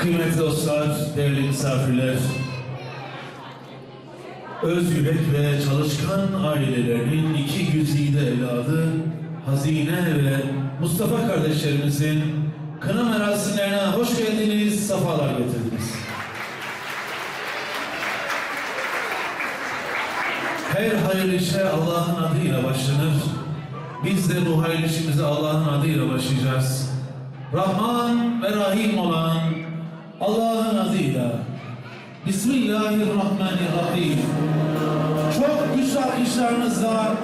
Kıymetli dostlar, değerli misafirler, öz yürek ve çalışkan ailelerinin iki güzide evladı Hazine ve Mustafa kardeşlerimizin kına merasimlerine hoş geldiniz, sefalar getirdiniz. Her hayırlı işe Allah'ın adıyla başlanır. Biz de bu hayırlı işimize Allah'ın adıyla başlayacağız. Rahman ve Rahim olan Allah'ın adıyla. Bismillahirrahmanirrahim. Çok güçlü alkışlarınızla gelin